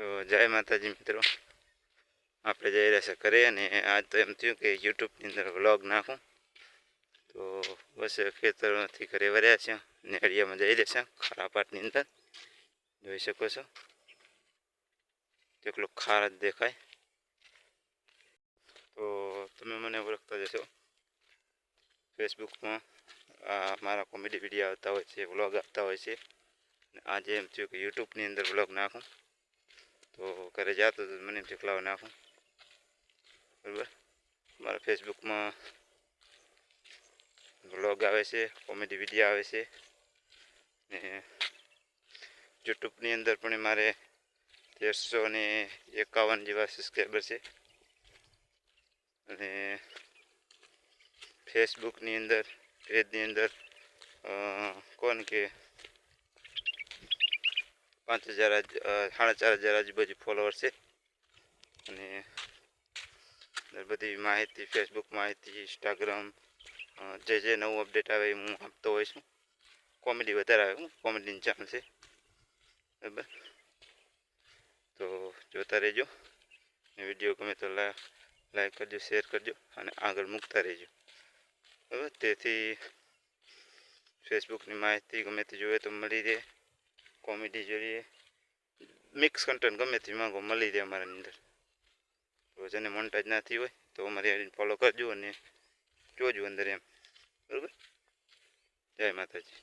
તો જય માતાજી મિત્રો. આપણે જઈ રહ્યા છે ઘરે અને આજ તો એમ થયું કે યુટ્યુબની અંદર વ્લોગ નાખું. તો બસ ખેતરમાંથી ઘરે વર્યા છે નેડિયામાં જઈ રહ્યા છે ખરાપાટની અંદર. જોઈ શકો છો. કેટલો ખાર જ દેખાય. તો તમે મને ઓળખતા જશો ફેસબુકમાં મારા કોમેડી વીડિયો આવતા હોય છે, વ્લોગ આવતા હોય છે. આજે એમ થયું કે યુટ્યુબની અંદર વ્લોગ નાખું. તો ઘરે જતો તો મને ઠેકલાવા નાખું. બરાબર? મારા ફેસબુકમાં વ્લોગ આવે છે કોમેડી વીડિયો આવે છે. ને યુટ્યુબની અંદર પણ મારે તેરસો ને એકાવન જેવા સબસ્ક્રાઈબર છે. અને ફેસબુકની અંદર પેજની અંદર કોણ કે પાંચ હજાર સાડા ચાર હજાર આજુબાજુ ફોલોવર છે. અને બધી માહિતી ફેસબુક માહિતી ઇન્સ્ટાગ્રામ જે જે નવું અપડેટ આવે એ હું આપતો હોઈશ છું. કોમેડી વધારે આવે, હું કોમેડીની ચેનલ છે. બરાબર? તો જોતા રહેજો. વીડિયો ગમે તો લાઈક કરજો શેર કરજો, અને આગળ મૂકતા રહેજો. બરાબર? તેથી ફેસબુકની માહિતી ગમે તે જોઈએ તો મળી રહે. કોમેડી જોઈએ મિક્સ કન્ટેન્ટ ગમે તે માંગો મળી રહે અમારા અંદર તો જેને મોન્ટાજ ના હોય તો અમારી આઈડીને ફોલો કરજો અને જોજો અંદર એમ બરાબર જય માતાજી